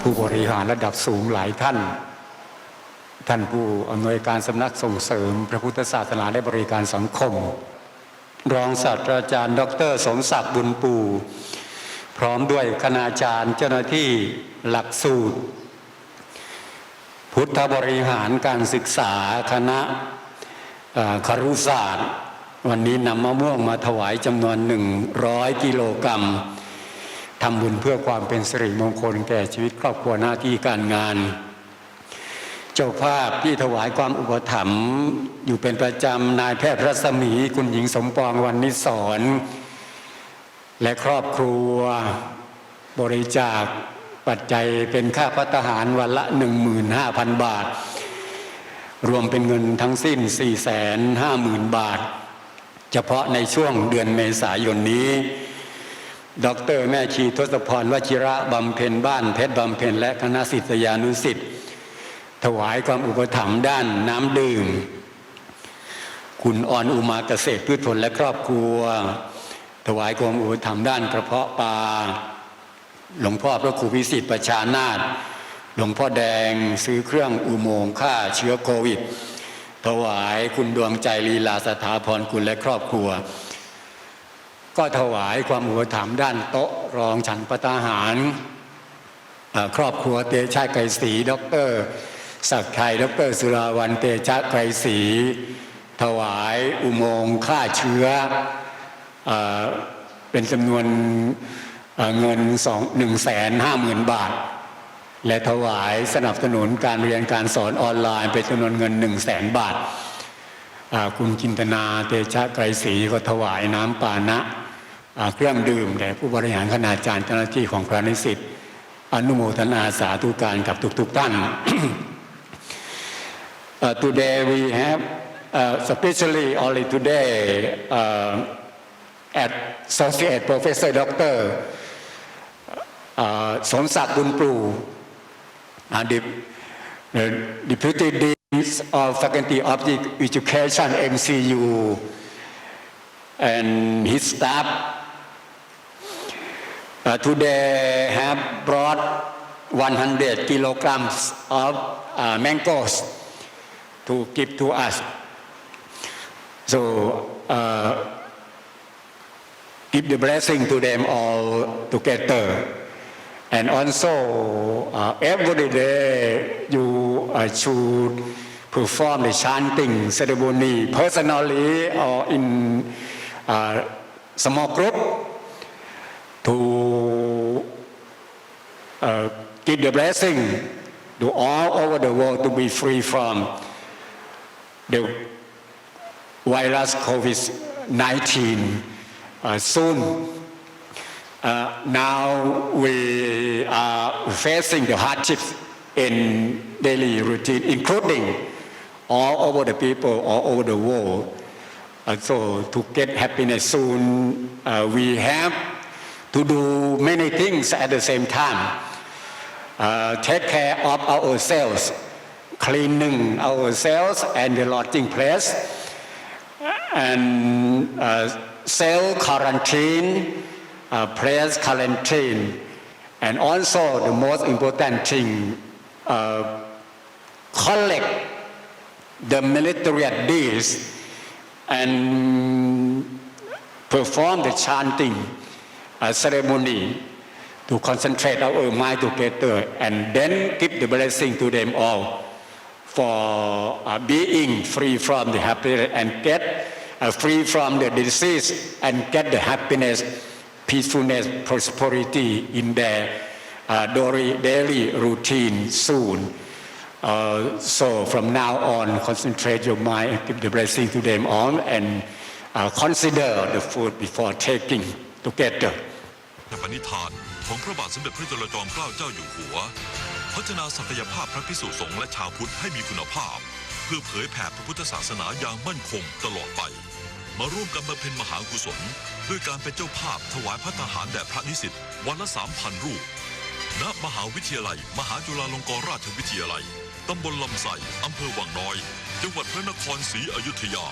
ผู้บริหารระดับสูงหลายท่าน ท่านผู้อำนวยการสำนักส่งเสริม พระพุทธศาสนาและบริการสังคม รองศาสตราจารย์ ดร สมศักดิ์บุญปูพร้อมด้วยคณาจารย์เจ้าหน้าที่หลักสูตร พุทธบริหารการศึกษาคณะเอ่อครุศาสตร์ วันนี้นำมะม่วงมาถวายจำนวนหนึ่งร้อยกิโลกรัม ทำบุญเพื่อความเป็นสิริมงคลแก่ชีวิตครอบครัวหน้าที่การงาน เจ้าภาพที่ถวายความอุปถัมภ์อยู่เป็นประจำนายแพทย์รัศมีคุณหญิงสมปองวันนิสรและครอบครัวบริจาคปัจจัยเป็นค่าพัฒหารวันละ 15,000 บาท รวมเป็นเงินทั้งสิ้น 450,000 บาท เฉพาะในช่วงเดือนเมษายนนี้ ดอกเตอรแม่ชีทศพรวชิระบำเพ็ญบ้านเพชรบำเพ็ญและคณะศิษยานุสิษย์ถวายความอุปถัมภ์ด้านน้ำดื่ม คุณอ่อนอุมาเกษตรพืชผลและครอบครัว ถวายความอุปถัมภ์ด้านกระเพาะปลาหลวงพ่อพระครูพิสิทธิ์ประชานาถหลวงพ่อแดงซื้อเครื่องอุโมงค์ฆ่าเชื้อโควิด ถวายคุณดวงใจลีลาสถาพรคุณและครอบครัว ก็ถวายความอุปถัมด้านโต๊ะรองฉันปตาหารครอบครัวเตชะไกรศรีด็อกเตอร์ศักดิ์ชัยดอกเตอร์สุราวันเตชะไกรศรีถวายอุโมงค์ฆ่าเชื้อเอเป็นจำนวนเงินสองหนึ่งแสนห้าหมื่นบาท และถวายสนับสนุนการเรียนการสอนออนไลน์เป็นจำนวนเงินหนึ่งแสนบาท คุณจินตนาเตชะไกรศรีก็ถวายน้ำปานะเครื่องดื่มแด่ผู้บริหารคณาจารย์เจ้าหน้าที่ของพระนิสิตอนุโมทนาสาธุการกับทุกๆท่าน Uh, today we have uh, especially only today uh, at Associate Professor Dr. Uh, สมศักดิ์บุญปลู uh, the, the Deputy Of Faculty of Education MCU and his staff uh, today have brought 100 kilograms of uh, mangoes to give to us. So uh, give the blessing to them all together. And also, uh, every day you uh, should perform the chanting ceremony personally or in uh, small group to uh, give the blessing to all over the world to be free from the virus COVID-19 uh, soon. Uh, now we are facing the hardships in daily routine, including all over the people, all over the world. So to get happiness soon, uh, we have to do many things at the same time. Uh, take care of ourselves, cleaning ourselves and the lodging place, and uh, self quarantine, uh, place quarantine, and also the most important thing, uh, collect the military at this and perform the chanting uh, ceremony to concentrate our mind together and then give the blessing to them all for uh, being free from the happiness and get uh, free from the disease and get the happiness, peacefulness, prosperity in their uh, daily, daily routine soon. Uh, so from now on, concentrate your mind give the blessing to them all and uh, consider the food before taking together. พระปณิธานของพระบาทสมเด็จพระจุลจอมเกล้าเจ้าอยู่หัว พัฒนาศักยภาพพระพิสุสงฆ์และชาวพุทธให้มีคุณภาพ เพื่อเผยแผ่พระพุทธศาสนาอย่างมั่นคงตลอดไป มาร่วมกันบำเพ็ญมหากุศล ด้วยการเป็นเจ้าภาพถวายพระทหารแด่พระนิสิตวันละสามพันรูปณมหาวิทยาลัย มหาจุฬาลงกรณราชวิทยาลัย ตำบลลำไส้อำเภอวังน้อย จังหวัดพระนครศรีอยุธยา